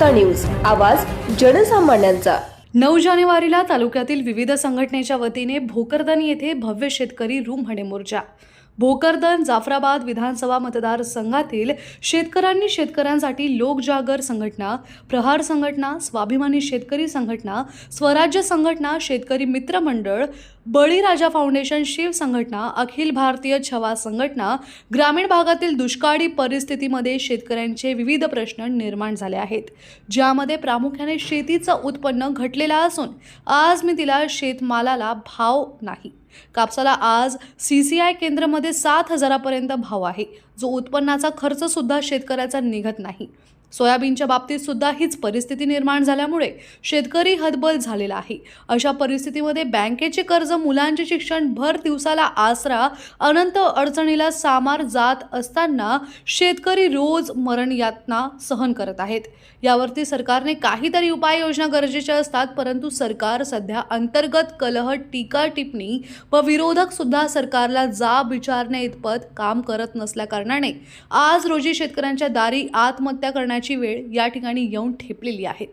वार्ता न्यूज. आवाज जनसामान्यांचा. नऊ जानेवारीला तालुक्यातील विविध संघटनेच्या वतीने भोकरदन येथे भव्य शेतकरी रूम हणे मोर्चा. भोकरदन जाफराबाद विधानसभा मतदारसंघातील शेतकऱ्यांनी शेतकऱ्यांसाठी लोकजागर संघटना प्रहार संघटना स्वाभिमानी शेतकरी संघटना स्वराज्य संघटना शेतकरी मित्र मंडळ बळीराजा फाउंडेशन शिव संघटना अखिल भारतीय छवा संघटना ग्रामीण भागातील दुष्काळी परिस्थितीमध्ये शेतकऱ्यांचे विविध प्रश्न निर्माण झाले आहेत ज्यामध्ये प्रामुख्याने शेतीचं उत्पन्न घटलेलं असून आज मी तिला शेतमालाला भाव नाही. कापसाला आज सी सी आय केंद्रामध्ये सात हजारापर्यंत भाव आहे. जो उत्पन्नाचा खर्चसुद्धा शेतकऱ्याचा निघत नाही. सोयाबीनच्या बाबतीत सुद्धा हीच परिस्थिती निर्माण झाल्यामुळे शेतकरी हतबल झालेला आहे. अशा परिस्थितीमध्ये बँकेचे कर्ज मुलांचे शिक्षण भर दिवसाला आसरा अनंत अडचणीला सामार जात असताना शेतकरी रोज मरण यातना सहन करत आहेत. यावरती सरकारने काहीतरी उपाययोजना गरजेच्या असतात परंतु सरकार सध्या अंतर्गत कलह टीका टिप्पणी व विरोधक सुद्धा सरकारला जाब विचारण्याइतपत काम करत नसल्याकारणाने आज रोजी शेतकऱ्यांच्या दारी आत्महत्या करण्याची वेळ या ठिकाणी येऊन ठेपलेली आहेत.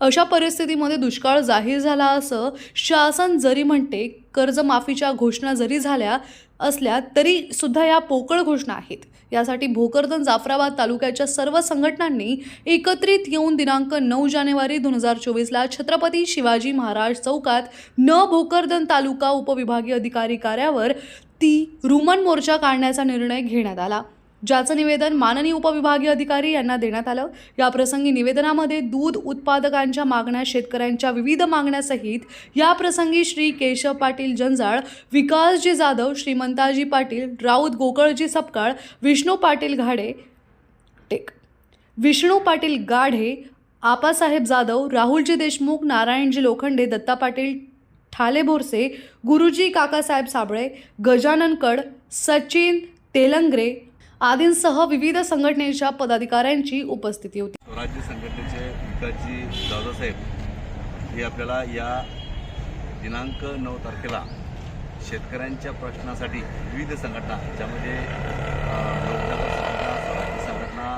अशा परिस्थितीमध्ये दुष्काळ जाहीर झाला असं शासन जरी म्हणते कर्जमाफीच्या घोषणा जरी झाल्या असल्या तरी सुद्धा या पोकळ घोषणा आहेत. यासाठी भोकरदन जाफराबाद तालुक्याच्या सर्व संघटनांनी एकत्रित येऊन दिनांक नऊ जानेवारी दोन हजार चोवीसला छत्रपती शिवाजी महाराज चौकात न भोकरदन तालुका उपविभागीय अधिकारी कार्यावर ती रुमन मोर्चा काढण्याचा निर्णय घेण्यात आला. ज्याचं निवेदन माननीय उपविभागीय अधिकारी यांना देण्यात आलं. या प्रसंगी निवेदनामध्ये दूध उत्पादकांच्या मागण्या शेतकऱ्यांच्या विविध मागण्यासहित या प्रसंगी श्री केशव पाटील जंजाळ विकासजी जाधव श्रीमंताजी पाटील राऊत गोकळजी सपकाळ विष्णू पाटील घाडे टेक विष्णू पाटील गाढे आपासाहेब जाधव राहुलजी देशमुख नारायणजी लोखंडे दत्ता पाटील ठाले भोरसे गुरुजी काकासाहेब साबळे गजानन कड सचिन तेलंगरे आदींसह विविध संघटनेच्या पदाधिकाऱ्यांची उपस्थिती होती. स्वराज्य संघटनेचे विकासजी दादासाहेब हे आपल्याला या दिनांक नऊ तारखेला शेतकऱ्यांच्या प्रश्नासाठी विविध संघटना ज्यामध्ये लोकजागर संघटना स्वराज्य संघटना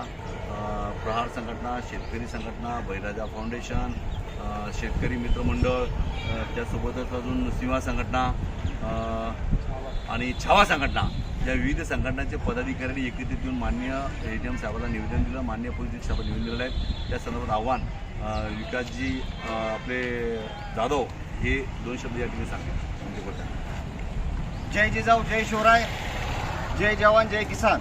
प्रहार संघटना शेतकरी संघटना बैराजा फाउंडेशन शेतकरी मित्रमंडळ त्यासोबतच अजून सीमा संघटना आणि छावा संघटना. या विविध संघटनांचे पदाधिकारी एकत्रित येऊन मान्य ए डी एम साहेबांना निवेदन दिलं मान्य पोलीस साहेब निवेदन दिलेलं आहे. त्या संदर्भात आव्हान विकासजी आपले जाधव हे दोन शब्द या ठिकाणी सांगतील. म्हणजे जय जिजाऊ जय शिवराय जय जवान जय किसान.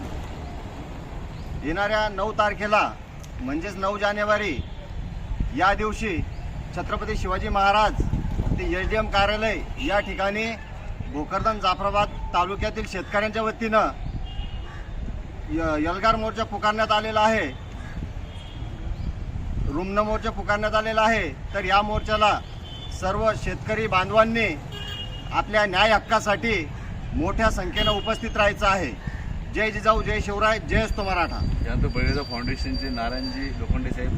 येणाऱ्या नऊ तारखेला म्हणजेच नऊ जानेवारी या दिवशी छत्रपती शिवाजी महाराज ते एच डी एम कार्यालय या ठिकाणी भोकरदन जाफराबाद तालुक्यातील शेतकऱ्यांच्या वतीनं य- यलगार मोर्चा पुकारण्यात आलेला आहे. रुमन मोर्चा पुकारण्यात आलेला आहे. तर या मोर्चाला सर्व शेतकरी बांधवांनी आपल्या न्याय हक्कासाठी मोठ्या संख्येनं उपस्थित राहायचं आहे. जय जिजाऊ जय शिवराय जय असतो मराठा. त्यानंतर बळीराजा फाउंडेशनचे नारायणजी लोखंडे साहेब.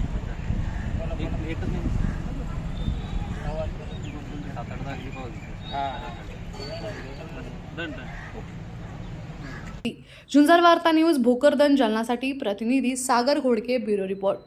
झुंजार वार्ता न्यूज भोकरदन जालनासाठी प्रतिनिधी सागर घोडके ब्युरो रिपोर्ट.